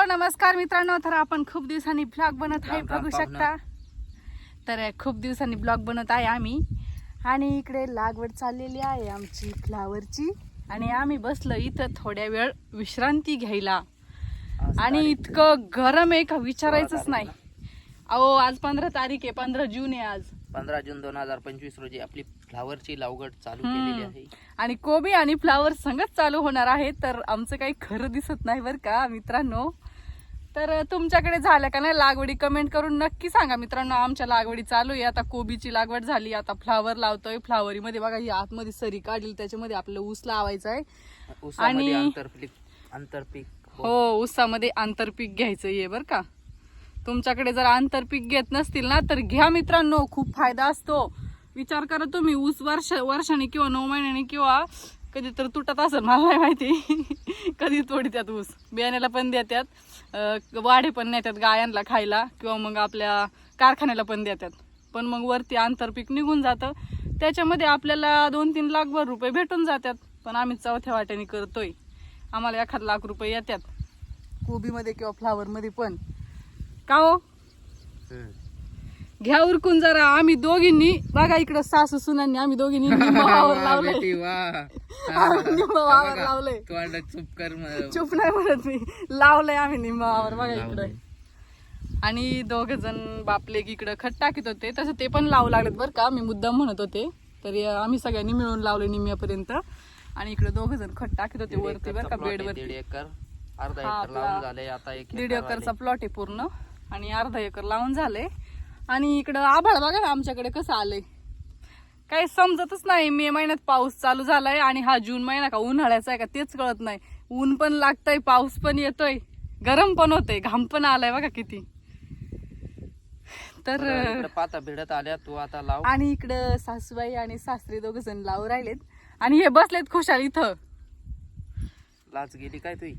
Hello नमस्कार मित्रांनो. तर आपण खूप दिवसांनी ब्लॉग बनत आहे बघू. शकता. तर खूप दिवसांनी ब्लॉग बनत आहे आम्ही. आणि इकडे लागवड चाललेली आहे आमची फ्लावरची आणि आम्ही बसलो इथं थोड्या वेळ विश्रांती घ्यायला. आणि इतकं गरम आहे का विचारायचंच नाही. अहो आज पंधरा तारीख आहे पंधरा जून आहे आज. पंधरा जून दोन हजार पंचवीस रोजी आपली फ्लावरची लागवड चालू. केलेली आहे. आणि कोबी आणि फ्लावर संगत चालू होणार आहे तर आमचं काही खरं दिसत नाही बरं का मित्रांनो. तर तुमच्याकडे झालं का नाही लागवडी? कमेंट करून नक्की सांगा मित्रांनो. आमच्या लागवडी चालू आहे. आता कोबीची लागवड झाली. आता फ्लावर लावतोय. फ्लावरीमध्ये बघा ही आतमध्ये सरी काढली. त्याच्यामध्ये आपल्याला ऊस लावायचा आहे. आणि- आंतरपीक आंतरपीक हो. ऊसामध्ये आंतरपीक घ्यायचं आहे बरं का. तुमच्याकडे जर आंतरपीक घेत नसतील ना तर घ्या मित्रांनो. खूप फायदा असतो. विचार करा तुम्ही. ऊस वर्ष वर्षाने किंवा नऊ महिन्याने किंवा कधी तर तुटत असेल मला नाही माहिती. कधी तोडत्यात ऊस. बियाण्याला पण देतात वाढे पण नेतात गायांना खायला किंवा मग आपल्या कारखान्याला पण देतात पण मग वरती आंतरपीक निघून जातं. त्याच्यामध्ये आपल्याला दोन तीन लाखभर रुपये भेटून जातात. पण आम्ही चौथ्या वाट्याने करतोय. आम्हाला एखाद लाख रुपये येतात. कोबीमध्ये किंवा फ्लावरमध्ये पण. का हो. घ्या उरकून जरा. आम्ही दोघींनी बघा इकडं सासू सुनांनी आम्ही दोघींनी निंबा वावर लावलंय. आम्ही निंबा वावर बघा, लावलंय. चुप कर चुप नाही म्हणत मी. लावलंय आम्ही निंबा वावर बघा. इकडं. आणि दोघ जण बापले इकडं खत टाकीत होते. तसं ते पण लावू लागलेत बरं का. मी मुद्दाम म्हणत होते. तरी आम्ही सगळ्यांनी मिळून लावले निम्म्यापर्यंत आणि इकडे दोघ जण खत टाकीत होते वरती बरं का बेडवरती. दीड एकर. अर्धा एकर लावून झाले आता एक दीड एकर एकरचा. प्लॉट आहे पूर्ण. आणि अर्धा एकर लावून झाले आणि इकडं आभाळ बघा ना आमच्याकडे कसं आलंय. काही समजतच नाही मे महिन्यात पाऊस चालू झालाय आणि हा जून महिना का उन्हाळ्याचा आहे का तेच कळत नाही. ऊन पण लागतंय पाऊस पण येतोय गरम पण होतंय घाम पण आलाय बघा किती. तर इकडं पाता भिडत आल्या तू आता लाव. आणि इकडं सासूबाई आणि सासरे दोघ जण लावून राहिलेत. आणि हे बसलेत खुशाल इथं. लाच गेली काय तुई?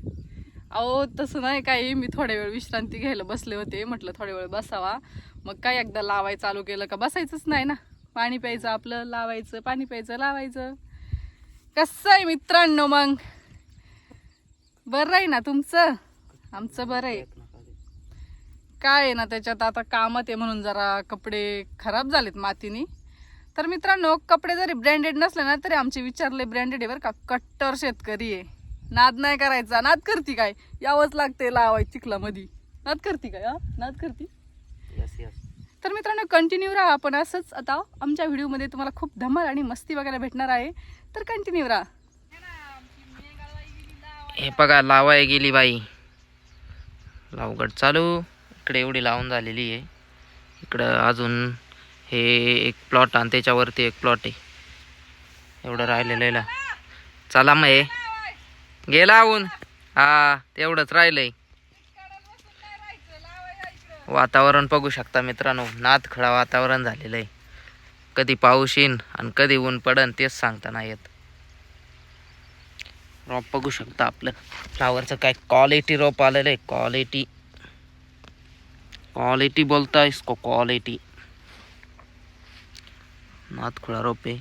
अहो तसं नाही काही मी थोड्या वेळ विश्रांती घ्यायला बसले होते. म्हटलं थोड्या वेळ बसावा. मग काय एकदा लावाय चालू केलं का बसायचंच नाही ना. पाणी प्यायचं आपलं लावायचं पाणी प्यायचं लावायचं. कसं आहे मित्रांनो मग? बरं आहे ना तुमचं? आमचं बरं आहे. काय आहे ना त्याच्यात? आता कामात आहे म्हणून जरा कपडे खराब झालेत मातीने. तर मित्रांनो कपडे जरी ब्रँडेड नसले ना तरी आमचे विचारले ब्रँडेड आहे बरं का? कट्टर शेतकरी आहे. नाद नाही करायचा. नाद करती काय? यावंच लागते लावाय चिखलामध्ये. नाद करती काय हा? नाद करती? यस यस तर मित्रांनो कंटिन्यू राहा आपण असंच. आता आमच्या व्हिडिओमध्ये तुम्हाला खूप धमाल आणि मस्ती बघायला भेटणार आहे. तर कंटिन्यू राहा. हे बघा लावाय गेली बाई. लावगड चालू. इकडे एवढी लावून झालेली आहे. इकडं अजून हे एक प्लॉट आणि त्याच्यावरती एक प्लॉट आहे. एवढं राहिलेलं. चला मग हे. गेला ऊन हा तेवढंच राहिलंय. वातावरण बघू शकता मित्रांनो. नातखळा वातावरण झालेलं आहे. कधी पाऊस येईन आणि कधी ऊन पडन तेच सांगता नाही येत. रोप बघू शकता आपलं. फ्लावरचं काय क्वालिटी रोप आलेलं आहे. क्वालिटी क्वालिटी बोलता इसको क्वालिटी नाथखुळा रोप आहे.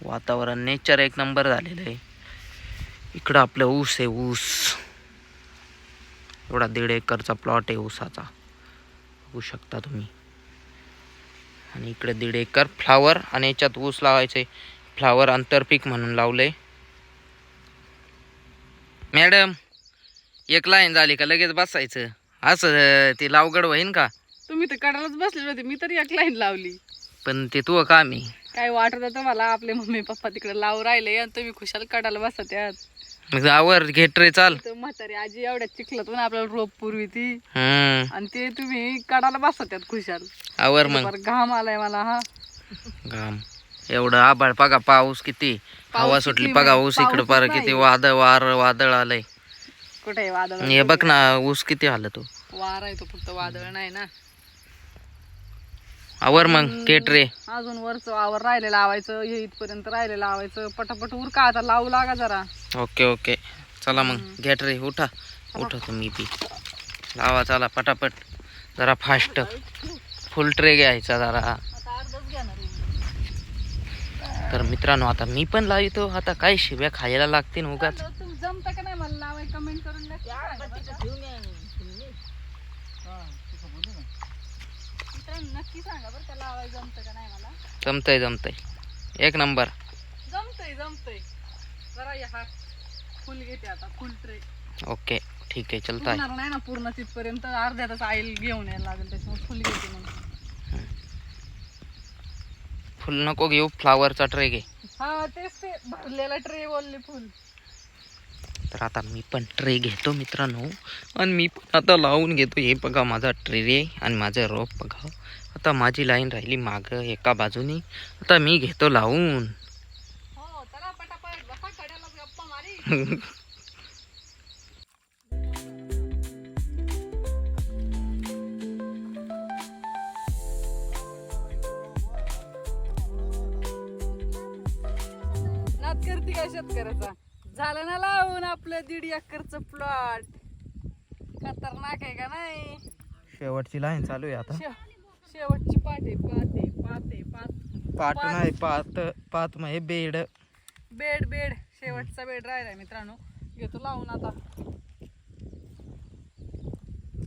वातावरण नेचर एक नंबर झालेलं आहे. इकडं आपलं ऊस आहे ऊस. एवढा दीड एकरचा प्लॉट आहे ऊसाचा. बघू शकता तुम्ही. आणि इकडे दीड एकर फ्लावर आणि याच्यात ऊस लावायचं फ्लावर आंतरपीक म्हणून लावलंय. मॅडम एक लाईन झाली का लगेच बसायचं? असं ते लावगड होईन का? तुम्ही तर कडालाच बसलेले होते मी तरी एक लाईन लावली. पण ते तू काम आहे काय वाटत होतं मला? आपले मम्मी पप्पा तिकडे लावून राहिले आणि तुम्ही खुशाल कडाला बसा त्यात मग आवर घेट रे चाल. तर म्हातारी आजी एवढ्या चिखलात ना आपल्याला रोप पुरवी ती. हम्म. आणि ते तुम्ही कडाला बसा त्यात खुशाल. आवर मग. बरं घाम आलाय मला हा. घाम. एवढं आभाळ बघा पाऊस किती? हवा सुटली किती बघा म्हणजे ऊस इकडं पाऊसच पार नाही. किती? वादळ वार वादळ आलंय. कुठे वादळ? हे बघ ना ऊस किती आलं तो. वारा आहे तो फक्त वादळ नाही ना. आवर मग घेट रे अजून वरच वावर राहिले लावायचं हे इथपर्यंत राहिले लावायचं. पटापट उरका आता लावू लागा जरा. Okay okay. चला मग घेट रे उठा. उठा तुम्ही बी. लावा चला पटापट. जरा फास्ट फुल ट्रे घ्यायचा जरा. तर मित्रांनो आता मी पण लावितो. आता काय शिव्या खायला लागतील उगाच. जमतं का नाही मला लावाय? कमेंट करून नक्की सांगा बरं का. मित्रांनो नक्की सांगा बरं का लावायचं जमतं का नाही मला? जमतंय जमतंय. एक नंबर. जमतंय जमतंय. जरा या हात फुल घेते आता फुल ट्रे. ओके ठीक आहे चलता. नाही ना पूर्ण तिथपर्यंत अर्ध्या तास आईल घेऊन यायला लागेल त्याच्यामुळे फुल घेते म्हणून फुल नको घेऊ फ्लावरचा ट्रे घे. हा तेच ते भरलेला ट्रे बोलले फुल. तर आता मी पण ट्रे घेतो मित्रांनो. आणि मी पण आता लावून घेतो. हे बघा माझा ट्रे रे आणि माझं रोप बघा. आता माझी लाईन राहिली मागं एका बाजूनी. आता मी घेतो लावून. हो करते काय शेतकऱ्याचा? झालं ना लावून आपलं दीड एकरचं प्लॉट खतरनाक आहे का नाही? शेवटची लाईन चालू आहे आता. शे- शेवटची पाटे पाते पाते पात पाट नाही पात पात म्हणजे बेड. Bed bed. शेवटचा बेड राहिलाय मित्रांनो. घेतो लावून आता.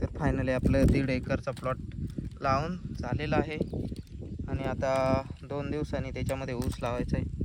तर फायनली आपलं दीड एकरचा प्लॉट लावून झालेला आहे. आणि आता दोन दिवसांनी त्याच्यामध्ये ऊस लावायचा आहे.